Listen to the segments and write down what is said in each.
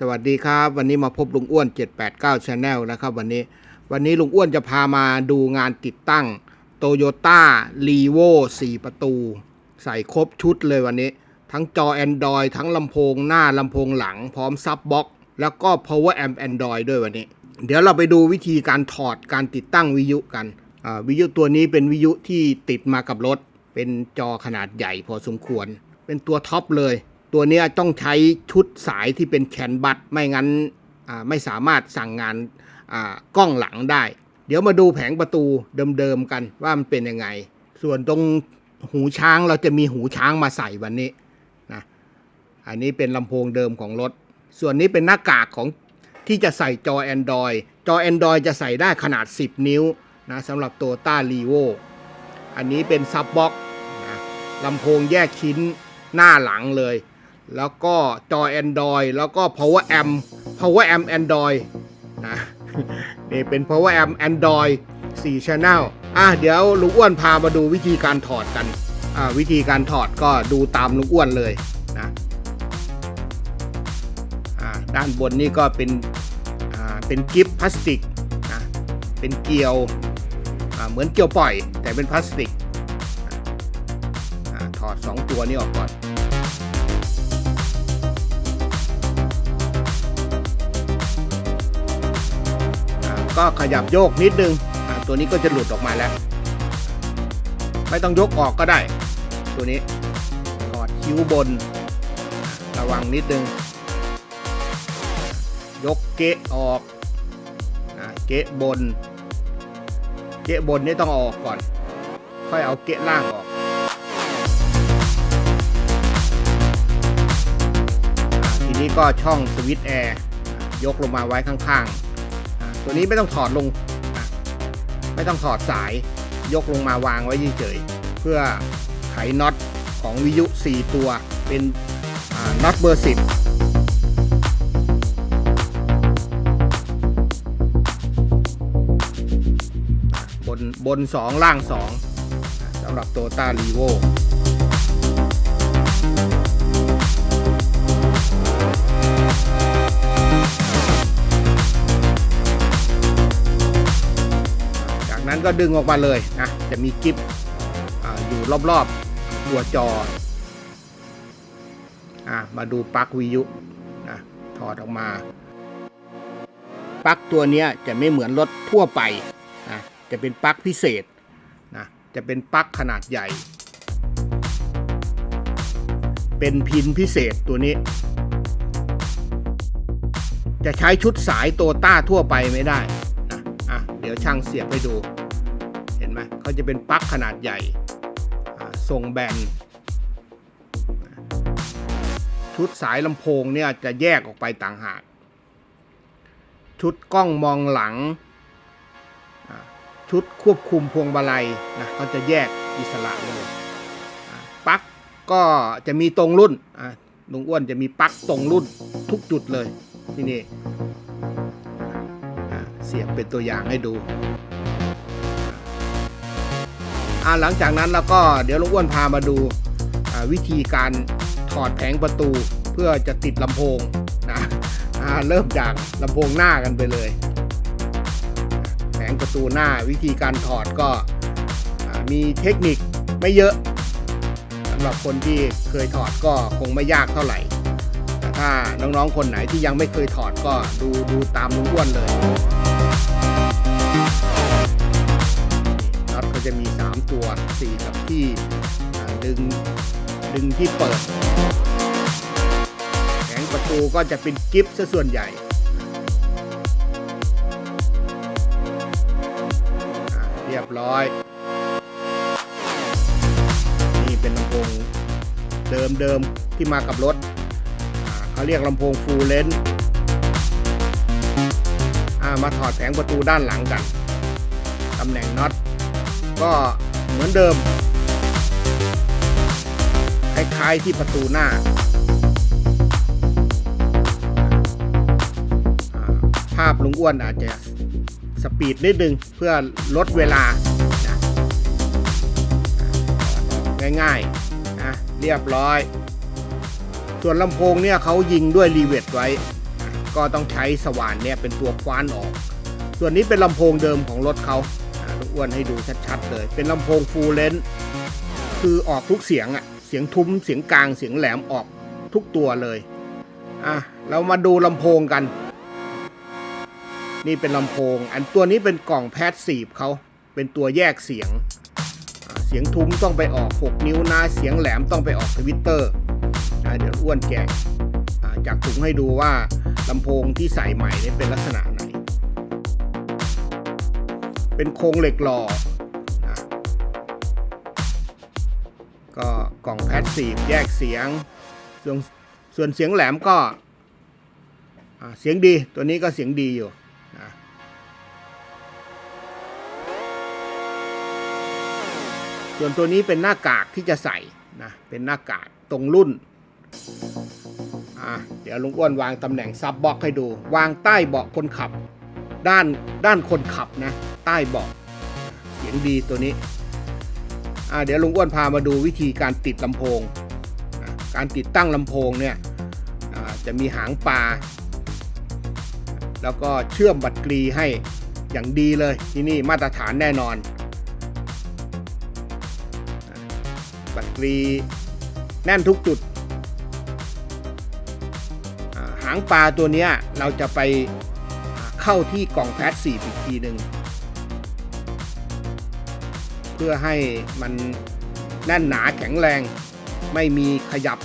สวัสดีครับ วันนี้มาพบลุงอ้วน 789 Channel นะครับ วันนี้วันนี้ลุงอ้วนจะพามาดูงานติดตั้ง Toyota r e v o 4 ประตู ใส่ครบชุดเลยวันนี้ ทั้งจอ Android ทั้งลำโพงหน้าลำโพงหลัง พร้อมซับบ็อกแล้วก็ Power Amp Android ด้วยวันนี้ เดี๋ยวเราไปดูวิธีการถอดการติดตั้งวิทยุกันอ่าวิทยุตัวนี้เป็นวิทยุที่ติดมากับรถ เป็นจอขนาดใหญ่พอสมควร เป็นตัวท็อปเลย ตัวนี้ต้องใช้ชุดสายที่เป็นแคนบัตไม่งั้นไม่สามารถสั่งงานกล้องหลังได้ เดี๋ยวมาดูแผงประตูเดิมๆกันว่ามันเป็นยังไง ส่วนตรงหูช้างเราจะมีหูช้างมาใส่วันนี้นะอันนี้เป็นลำโพงเดิมของรถ ส่วนนี้เป็นหน้ากากของที่จะใส่จอ Android จอ Android จะใส่ได้ขนาด 10 นิ้วนะสำหรับตัวต้า r e v o อันนี้เป็นซับบ็อกนะลำโพงแยกชิ้นหน้าหลังเลย แล้วก็จอ Android แล้วก็ Power Amp Power Amp Android นะนี่เป็น Power Amp Android 4 Channel อะเดี๋ยวลุงอ้วนพามาดูวิธีการถอดกัน อ่าวิธีการถอดก็ดูตามลุงอ้วนเลยนะอ่าด้านบนนี่ก็เป็นอ่าเป็นกิฟต์พลาสติกนะเป็นเกลียวอ่าเหมือนเกลียวปล่อยแต่เป็นพลาสติกอ่าถอด 2 ตัวนี้ออกก่อน ก็ขยับโยกนิดนึงอ่าตัวนี้ก็จะหลุดออกมาแล้ว ไม่ต้องยกออกก็ได้ ตัวนี้ถอดคิ้วบน ระวังนิดนึง ยกเกะออกเกะบน เกะบนนี่ต้องออกก่อน ค่อยเอาเกะล่างออกอทีนี้ก็ช่องสวิตช์แอร์ยกลงมาไว้ข้างๆ ตัวนี้ไม่ต้องถอดลง ไม่ต้องถอดสาย ยกลงมาวางไว้เฉยๆ เพื่อไขน็อตของวิยุ 4 ตัวเป็นน็อตเบอร์ 10บนบน 2 ล่าง 2สำหรับโตต้ารีโว นั้นก็ดึงออกมาเลยนะจะมีกิฟอ่าอยู่รอบๆตัวจออะมาดูปลั๊กวิยุนะถอดออกมาปลั๊กตัวนี้จะไม่เหมือนรถทั่วไปนะจะเป็นปลั๊กพิเศษนะจะเป็นปลั๊กขนาดใหญ่ เป็นพินพิเศษตัวนี้ จะใช้ชุดสายโตต้าทั่วไปไม่ได้นะอะเดี๋ยวช่างเสียบให้ดู เห็นไหมเขาจะเป็นปลั๊กขนาดใหญ่อ่าทรงแบนชุดสายลำโพงเนี่ยจะแยกออกไปต่างหาก ชุดกล้องมองหลัง ชุดควบคุมพวงมาลัยนะเขาจะแยกอิสระเลยปลั๊กก็จะมีตรงรุ่นลุงอ้วนจะมีปลั๊กตรงรุ่นทุกจุดเลยที่นี่เสียบเป็นตัวอย่างให้ดู อ่าหลังจากนั้นแล้วก็เดี๋ยวลุงอ้วนพามาดูวิธีการถอดแผงประตูเพื่อจะติดลำโพงนะอ่าเริ่มจากลำโพงหน้ากันไปเลย แผงประตูหน้าวิธีการถอดก็มีเทคนิคไม่เยอะสำหรับคนที่เคยถอดก็คงไม่ยากเท่าไหร่แต่ถ้าน้องๆคนไหนที่ยังไม่เคยถอดก็ดูดูตามลุงอ้วนเลย 3ตัว4กับที่ดึงดึงที่เปิดแผงประตูก็จะเป็นกิฟต์ซะส่วนใหญ่เรียบร้อย นี่เป็นลำโพงเดิมๆที่มากับรถเขาเรียกลำโพงฟูลเลนมาถอดแผงประตูด้านหลังกันตำแหน่งน็อตก็ เหมือนเดิม คล้ายๆที่ประตูหน้า ภาพลุงอ้วนอาจจะสปีดนิดนึงเพื่อลดเวลา ง่ายๆนะเรียบร้อย ส่วนลำโพงเนี่ยเขายิงด้วยรีเวทไว้ ก็ต้องใช้สว่านเนี่ยเป็นตัวคว้านออก ส่วนนี้เป็นลำโพงเดิมของรถเขา อ้วนให้ดูชัดๆเลย เป็นลำโพงฟูลเลนคือออกทุกเสียงอะเสียงทุ้มเสียงกลางเสียงแหลมออกทุกตัวเลยอะเรามาดูลำโพงกัน นี่เป็นลำโพง อันตัวนี้เป็นกล่องแพดสีบเขาเป็นตัวแยกเสียง เสียงทุ้มต้องไปออก 6 นิ้วนะเสียงแหลมต้องไปออกทวิตเตอร์เดี๋ยวอ้วนแกะจากถุงให้ดูว่าลำโพงที่ใส่ใหม่เนี่ยเป็นลักษณะไหน เป็นโครงเหล็กหล่อนะก็กล่องแพดสีบแยกเสียง ส่วนส่วนเสียงแหลมก็เสียงดีตัวนี้ก็เสียงดีอยู่นะส่วนตัวนี้เป็นหน้ากากที่จะใส่นะเป็นหน้ากากตรงรุ่นอะเดี๋ยวลุงอ้วนวางตำแหน่งซับบ็อกให้ดู วางใต้เบาะคนขับ ด้านด้านคนขับนะ ใต้เบาะเสียงดีตัวนี้เดี๋ยวลุงอ้วนพามาดูวิธีการติดลำโพง การติดตั้งลำโพงเนี่ยจะมีหางปลา แล้วก็เชื่อมบัตรกรีให้อย่างดีเลยที่นี่มาตรฐานแน่นอนบัตรกรีแน่นทุกจุด หางปลาตัวนี้เราจะไปเข้าที่กล่องแพดสีอีกทีหนึ่ง เพื่อให้มันแน่นหนาแข็งแรง ไม่มีขยับ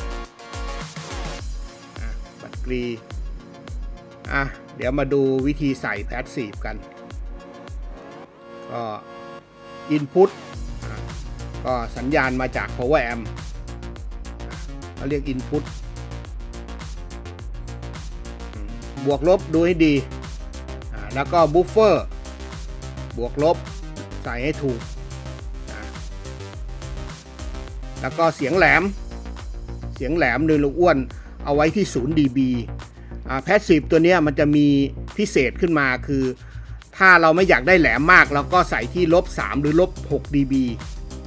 บัตรกรีอะเดี๋ยวมาดูวิธีใส่แพดสีกัน ก็อินพุตก็สัญญาณมาจาก power amp อะเขาเรียกอินพุตบวกลบดูให้ดีอะแล้วก็บูฟเฟอร์บวกลบใส่ให้ถูก แล้วก็เสียงแหลม เสียงแหลมเนือลูกอ้วนเอาไว้ที่ 0 dB แพสซีฟตัวนี้มันจะมีพิเศษขึ้นมาคือ ถ้าเราไม่อยากได้แหลมมาก เราก็ใส่ที่ลบ 3 หรือลบ 6 dB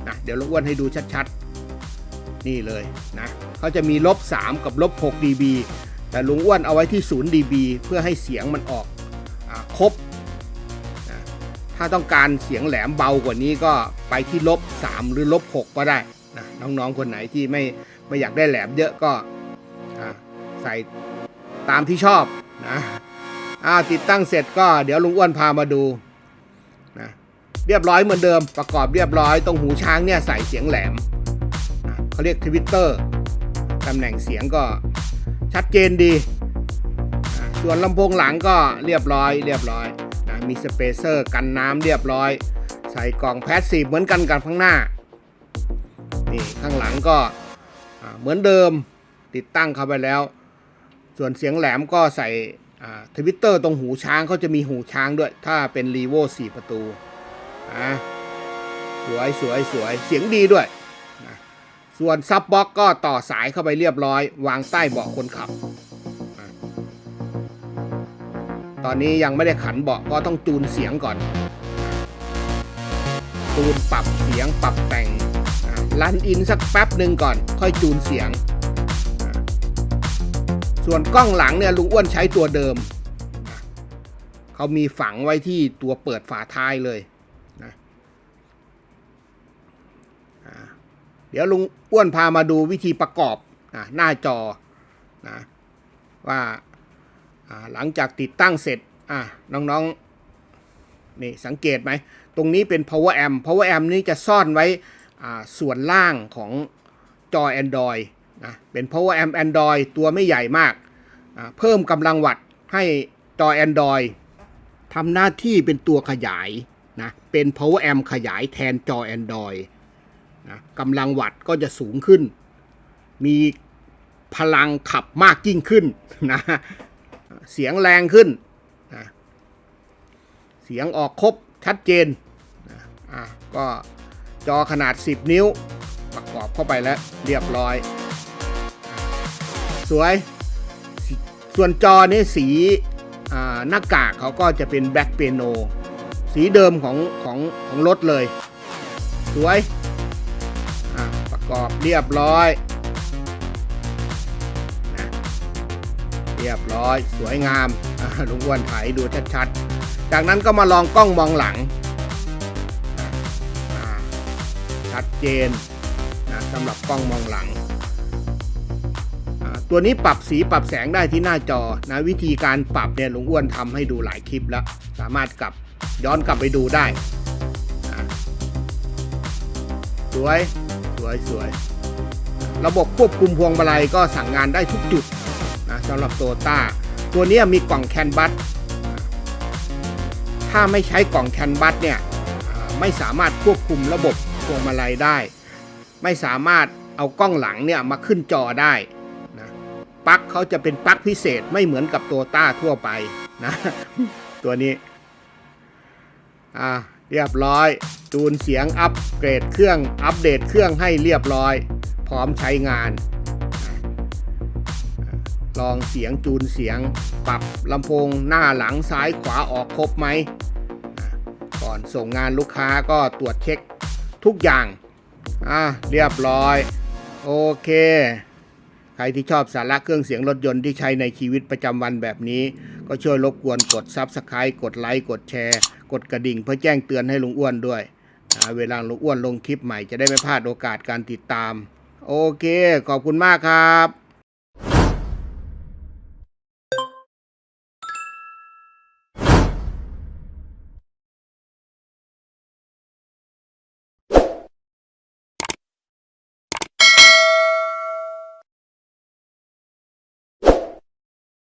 นะเดี๋ยวลูกอ้วนให้ดูชัดๆ นี่เลยนะเขาจะมีลบ 3 กับลบ 6 dB แต่ลุงอ้วนเอาไว้ที่ 0 dB เพื่อให้เสียงมันออกอครบนะถ้าต้องการเสียงแหลมเบากว่านี้ก็ไปที่ลบ 3 หรือลบ 6 ก็ได้ นะน้องๆคนไหนที่ไม่ไม่อยากได้แหลมเยอะก็ใส่ตามที่ชอบนะอ่าติดตั้งเสร็จก็เดี๋ยวลุงอ้วนพามาดูนะเรียบร้อยเหมือนเดิมประกอบเรียบร้อยตรงหูช้างเนี่ยใส่เสียงแหลมนะเขาเรียกทวิตเตอร์ตำแหน่งเสียงก็ชัดเจนดีอ่าส่วนลำโพงหลังก็เรียบร้อยเรียบร้อยนะมีสเปเซอร์กันน้ำเรียบร้อย ใส่กล่องแพสซีฟเหมือนกันกับข้างหน้า นี่ข้างหลังก็เหมือนเดิมติดตั้งเข้าไปแล้ว ส่วนเสียงแหลมก็ใส่ทวิตเตอร์ตรงหูช้างเขาจะมีหูช้างด้วย ถ้าเป็นรีโว4ประตูะสวยสวยสวยเสียงดีด้วยนะส่วนซับบ็อกก็ต่อสายเข้าไปเรียบร้อย วางใต้เบาะคนขับอะตอนนี้ยังไม่ได้ขันเบาะก็ต้องจูนเสียงก่อนจูนปรับเสียงปรับแต่ง รันอินสักแป๊บหนึ่งก่อน ค่อยจูนเสียง ส่วนกล้องหลังเนี่ยลุงอ้วนใช้ตัวเดิม เขามีฝังไว้ที่ตัวเปิดฝาท้ายเลยนะเดี๋ยวลุงอ้วนพามาดูวิธีประกอบอะหน้าจอนะว่าหลังจากติดตั้งเสร็จอะน้องๆนี่สังเกตไหม ตรงนี้เป็น power amp power amp นี้จะซ่อนไว้ ส่วนล่างของจอ Android นะเป็น Power Amp Android ตัวไม่ใหญ่มาก เพิ่มกำลังวัตต์ให้จอ Android ทำหน้าที่เป็นตัวขยายนะเป็น Power Amp ขยายแทนจอ Android นะกำลังวัตต์ก็จะสูงขึ้น มีพลังขับมากยิ่งขึ้นนะเสียงแรงขึ้นนะเสียงออกครบชัดเจนนะอะก็ จอขนาด 10 นิ้ว ประกอบเข้าไปแล้วเรียบร้อย สวยสส่วนจอนี่สีหน้ากากเขาก็จะเป็นแบล็กเปียโน สีเดิมของของของรถเลย สวย ประกอบเรียบร้อยนะรียบร้อย สวยงามลุงอ้วนถ่ายดูชัดๆ จากนั้นก็มาลองกล้องมองหลัง ดเจนนะสำหรับกล้องมองหลัง ตัวนี้ปรับสีปรับแสงได้ที่หน้าจอนะวิธีการปรับเนี่ยลุงอ้วนทำให้ดูหลายคลิปแล้ว สามารถกลับย้อนกลับไปดูได้อ่าสวยสวยสวย ระบบควบคุมพวงมาลัยก็สั่งงานได้ทุกจุดนะสำหรับโตต้าตัวนี้มีกล่องแคนบัสถ้าไม่ใช้กล่องแคนบัสเนี่ยไม่สามารถควบคุมระบบ วงมาลัยได้ ไม่สามารถเอากล้องหลังเนี่ยมาขึ้นจอได้นะปลั๊กเขาจะเป็นปลั๊กพิเศษไม่เหมือนกับโตต้าทั่วไปนะตัวนี้อ่าเรียบร้อย จูนเสียงอัปเกรดเครื่องอัปเดตเครื่องให้เรียบร้อย พร้อมใช้งาน ลองเสียงจูนเสียงปรับลำโพงหน้าหลังซ้ายขวาออกครบไหมก่อนส่งงานลูกค้าก็ตรวจเช็ค ทุกอย่าง อะเรียบร้อย โอเค ใครที่ชอบสาระเครื่องเสียงรถยนต์ที่ใช้ในชีวิตประจำวันแบบนี้ ก็ช่วยรบกวนกด Subscribe กดไลค์กดแชร์ กดกระดิ่งเพื่อแจ้งเตือนให้ลุงอ้วนด้วยเวลาลุงอ้วนลงคลิปใหม่จะได้ไม่พลาดโอกาสการติดตาม โอเค ขอบคุณมากครับ